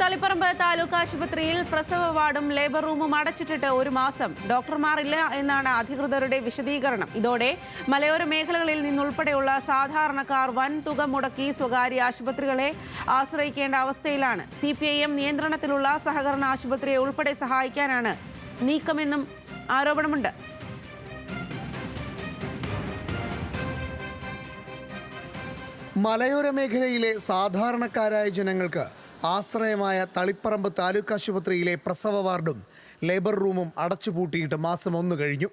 തളിപ്പറമ്പ് താലൂക്ക് ആശുപത്രിയിൽ പ്രസവ വാർഡും ലേബർ റൂമും അടച്ചിട്ടിട്ട് ഒരു മാസം ഡോക്ടർമാരില്ല എന്നാണ് അധികൃതരുടെ വിശദീകരണം. ഇതോടെ മലയോര മേഖലകളിൽ നിന്നുൾപ്പെടെയുള്ള സാധാരണക്കാർ വൻ തുക മുടക്കി സ്വകാര്യ ആശുപത്രികളെ ആശ്രയിക്കേണ്ട അവസ്ഥയിലാണ്. സി നിയന്ത്രണത്തിലുള്ള സഹകരണ ആശുപത്രിയെ ഉൾപ്പെടെ സഹായിക്കാനാണ് നീക്കമെന്നും ആരോപണമുണ്ട്. മലയോര മേഖലയിലെ സാധാരണക്കാരായ ജനങ്ങൾക്ക് ആശ്രയമായ തളിപ്പറമ്പ് താലൂക്ക് ആശുപത്രിയിലെ പ്രസവ വാർഡും ലേബർ റൂമും അടച്ചുപൂട്ടിയിട്ട് മാസം ഒന്ന് കഴിഞ്ഞു.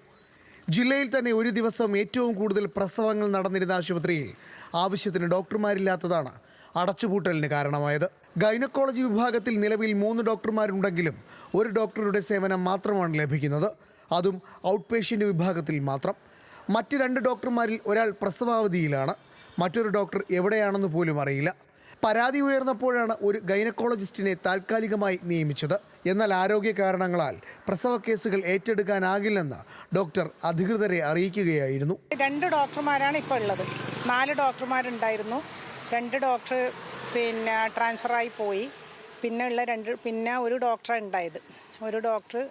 ജില്ലയിൽ തന്നെ ഒരു ദിവസം ഏറ്റവും കൂടുതൽ പ്രസവങ്ങൾ നടന്നിരുന്ന ആശുപത്രിയിൽ ആവശ്യത്തിന് ഡോക്ടർമാരില്ലാത്തതാണ് അടച്ചുപൂട്ടലിന് കാരണമായത്. ഗൈനക്കോളജി വിഭാഗത്തിൽ നിലവിൽ മൂന്ന് ഡോക്ടർമാരുണ്ടെങ്കിലും ഒരു ഡോക്ടറുടെ സേവനം മാത്രമാണ് ലഭിക്കുന്നത്. അതും ഔട്ട് പേഷ്യന്റ് വിഭാഗത്തിൽ മാത്രം. മറ്റ് രണ്ട് ഡോക്ടർമാരിൽ ഒരാൾ പ്രസവാവധിയിലാണ്. മറ്റൊരു ഡോക്ടർ എവിടെയാണെന്ന് പോലും അറിയില്ല. പരാതി ഉയർന്നപ്പോഴാണ് ഒരു ഗൈനക്കോളജിസ്റ്റിനെ താൽക്കാലികമായി നിയമിച്ചത്. എന്നാൽ ആരോഗ്യ കാരണങ്ങളാൽ പ്രസവ കേസുകൾ ഏറ്റെടുക്കാനാകില്ലെന്ന് ഡോക്ടർ അധികൃതരെ അറിയിക്കുകയായിരുന്നു. രണ്ട് ഡോക്ടർമാരാണ് ഇപ്പോൾ ഉള്ളത്. നാല് ഡോക്ടർമാരുണ്ടായിരുന്നു. രണ്ട് ഡോക്ടർ പിന്നെ ട്രാൻസ്ഫറായി പോയി. പിന്നെ ഉള്ള രണ്ട് പിന്നെ ഒരു ഡോക്ടറാണ് ഉണ്ടായത്. ഒരു ഡോക്ടർ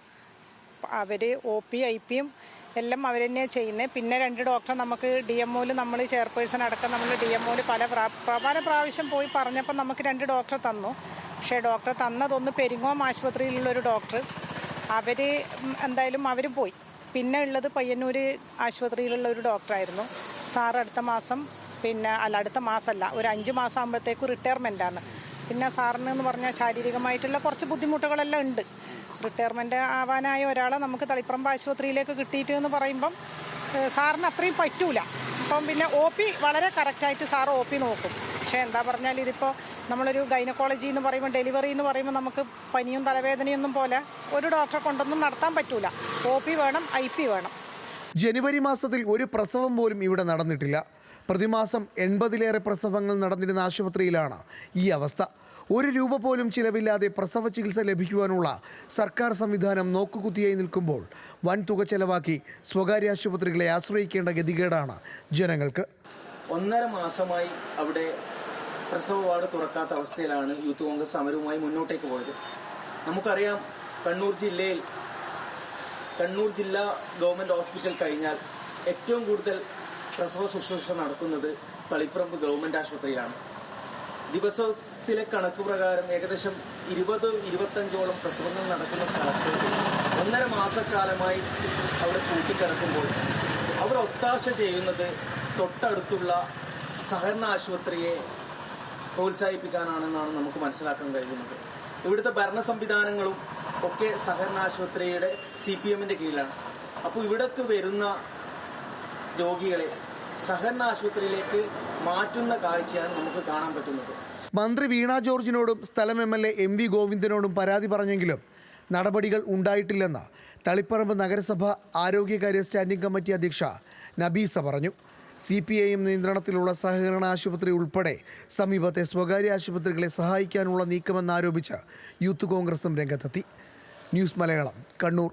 അവർ ഒ പി ഐ പിയും എല്ലാം അവർ തന്നെയാണ് ചെയ്യുന്നത് പിന്നെ രണ്ട് ഡോക്ടർ നമുക്ക് ഡി എം ഒയിൽ നമ്മൾ ചെയർപേഴ്സൺ അടക്കം നമ്മൾ ഡി എം ഒയിൽ പല പല പ്രാവശ്യം പോയി പറഞ്ഞപ്പോൾ നമുക്ക് രണ്ട് ഡോക്ടർ തന്നു. പക്ഷേ ഡോക്ടർ തന്നതൊന്ന് പെരിങ്ങോം ആശുപത്രിയിലുള്ള ഒരു ഡോക്ടർ അവർ എന്തായാലും അവർ പോയി. പിന്നെ ഉള്ളത് പയ്യന്നൂർ ആശുപത്രിയിലുള്ള ഒരു ഡോക്ടറായിരുന്നു സാർ അടുത്ത മാസം പിന്നെ അല്ല അടുത്ത മാസമല്ല ഒരു അഞ്ച് മാസം ആകുമ്പോഴത്തേക്കും റിട്ടയർമെന്റാണ് പിന്നെ സാറിന് എന്ന് പറഞ്ഞാൽ ശാരീരികമായിട്ടുള്ള കുറച്ച് ബുദ്ധിമുട്ടുകളെല്ലാം ഉണ്ട്. റിട്ടയർമെന്റ് ആവാനായ ഒരാളെ നമുക്ക് തളിപ്പറമ്പ് ആശുപത്രിയിലേക്ക് കിട്ടിയിട്ട് എന്ന് പറയുമ്പം സാറിന് അത്രയും പറ്റൂല. അപ്പം പിന്നെ ഒ പി വളരെ കറക്റ്റായിട്ട് സാർ ഒ പി നോക്കും. പക്ഷേ എന്താ പറഞ്ഞാൽ ഇതിപ്പോൾ നമ്മളൊരു ഗൈനക്കോളജി എന്ന് പറയുമ്പോൾ ഡെലിവറി എന്ന് പറയുമ്പോൾ നമുക്ക് പനിയും തലവേദനയൊന്നും പോലെ ഒരു ഡോക്ടറെ കൊണ്ടൊന്നും നടത്താൻ പറ്റൂല. ഒ പി വേണം ഐ പി വേണം. ജനുവരി മാസത്തിൽ ഒരു പ്രസവം പോലും ഇവിടെ നടന്നിട്ടില്ല. പ്രതിമാസം എൺപതിലേറെ പ്രസവങ്ങൾ നടന്നിരുന്ന ആശുപത്രിയിലാണ് ഈ അവസ്ഥ. ഒരു രൂപ പോലും ചിലവില്ലാതെ പ്രസവ ചികിത്സ ലഭിക്കുവാനുള്ള സർക്കാർ സംവിധാനം നോക്കുകുത്തിയായി നിൽക്കുമ്പോൾ വൻ തുക ചെലവാക്കി സ്വകാര്യ ആശുപത്രികളെ ആശ്രയിക്കേണ്ട ഗതികേടാണ് ജനങ്ങൾക്ക്. ഒന്നര മാസമായി അവിടെ പ്രസവ വാർഡ് തുറക്കാത്ത അവസ്ഥയിലാണ് യൂത്ത് കോൺഗ്രസ് സമരവുമായി മുന്നോട്ടേക്ക് പോയത്. നമുക്കറിയാം കണ്ണൂർ ജില്ലയിൽ കണ്ണൂർ ജില്ലാ ഗവൺമെന്റ് ഹോസ്പിറ്റൽ കഴിഞ്ഞാൽ ഏറ്റവും കൂടുതൽ പ്രസവ ശുശ്രൂഷ നടക്കുന്നത് തളിപ്പറമ്പ് ഗവൺമെന്റ് ആശുപത്രിയിലാണ്. ദിവസത്തിലെ കണക്ക് പ്രകാരം ഏകദേശം ഇരുപത് ഇരുപത്തഞ്ചോളം പ്രസവങ്ങൾ നടക്കുന്ന സ്ഥലത്ത് ഒന്നര മാസക്കാലമായി അവിടെ കൂട്ടിക്കിടക്കുമ്പോൾ അവർ ഒത്താശ ചെയ്യുന്നത് തൊട്ടടുത്തുള്ള സഹകരണ ആശുപത്രിയെ പ്രോത്സാഹിപ്പിക്കാനാണെന്നാണ് നമുക്ക് മനസ്സിലാക്കാൻ കഴിയുന്നത്. ഇവിടുത്തെ ഭരണ സംവിധാനങ്ങളും ഒക്കെ സഹകരണ ആശുപത്രിയുടെ സി പി എമ്മിന്റെ കീഴിലാണ്. അപ്പോൾ ഇവിടേക്ക് വരുന്ന രോഗികളെ സഹകരണ ആശുപത്രിയിലേക്ക് മാറ്റുന്ന കാഴ്ചയാണ് നമുക്ക് കാണാൻ പറ്റുന്നത്. മന്ത്രി വീണ ജോർജിനോടും സ്ഥലം M L A M V ഗോവിന്ദനോടും പരാതി പറഞ്ഞെങ്കിലും നടപടികൾ ഉണ്ടായിട്ടില്ലെന്ന് തളിപ്പറമ്പ് നഗരസഭ ആരോഗ്യകാര്യ സ്റ്റാൻഡിംഗ് കമ്മിറ്റി അധ്യക്ഷ നബീസ പറഞ്ഞു. സി പി ഐ എം നിയന്ത്രണത്തിലുള്ള സഹകരണ ആശുപത്രി ഉൾപ്പെടെ സമീപത്തെ സ്വകാര്യ ആശുപത്രികളെ സഹായിക്കാനുള്ള നീക്കമെന്നാരോപിച്ച് യൂത്ത് കോൺഗ്രസും രംഗത്തെത്തി. ന്യൂസ് മലയാളം കണ്ണൂർ.